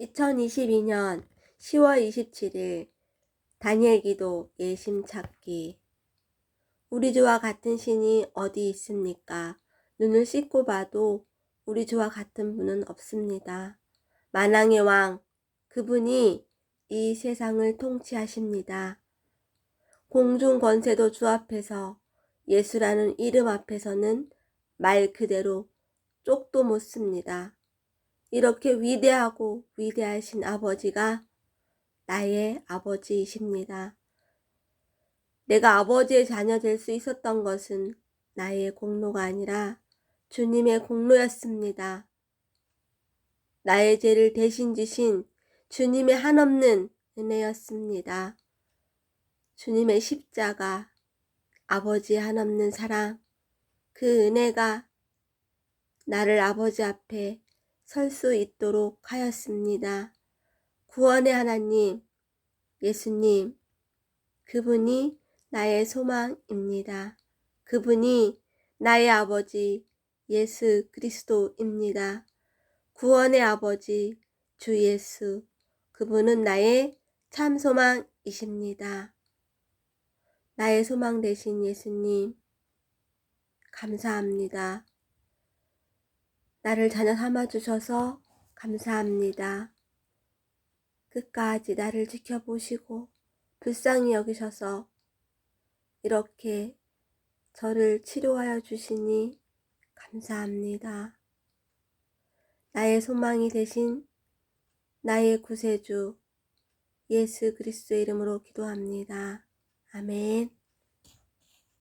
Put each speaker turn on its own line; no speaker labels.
2022년 10월 27일 다니엘 기도 예심 찾기 우리 주와 같은 신이 어디 있습니까? 눈을 씻고 봐도 우리 주와 같은 분은 없습니다. 만왕의 왕 그분이 이 세상을 통치하십니다. 공중 권세도 주 앞에서 예수라는 이름 앞에서는 말 그대로 쪽도 못 씁니다. 이렇게 위대하고 위대하신 아버지가 나의 아버지이십니다. 내가 아버지의 자녀 될 수 있었던 것은 나의 공로가 아니라 주님의 공로였습니다. 나의 죄를 대신 지신 주님의 한없는 은혜였습니다. 주님의 십자가, 아버지의 한없는 사랑, 그 은혜가 나를 아버지 앞에 설 수 있도록 하였습니다. 구원의 하나님, 예수님, 그분이 나의 소망입니다. 그분이 나의 아버지 예수 그리스도입니다. 구원의 아버지 주 예수, 그분은 나의 참 소망이십니다. 나의 소망 되신 예수님, 감사합니다. 나를 자녀 삼아 주셔서 감사합니다. 끝까지 나를 지켜보시고 불쌍히 여기셔서 이렇게 저를 치료하여 주시니 감사합니다. 나의 소망이 되신 나의 구세주 예수 그리스도의 이름으로 기도합니다. 아멘.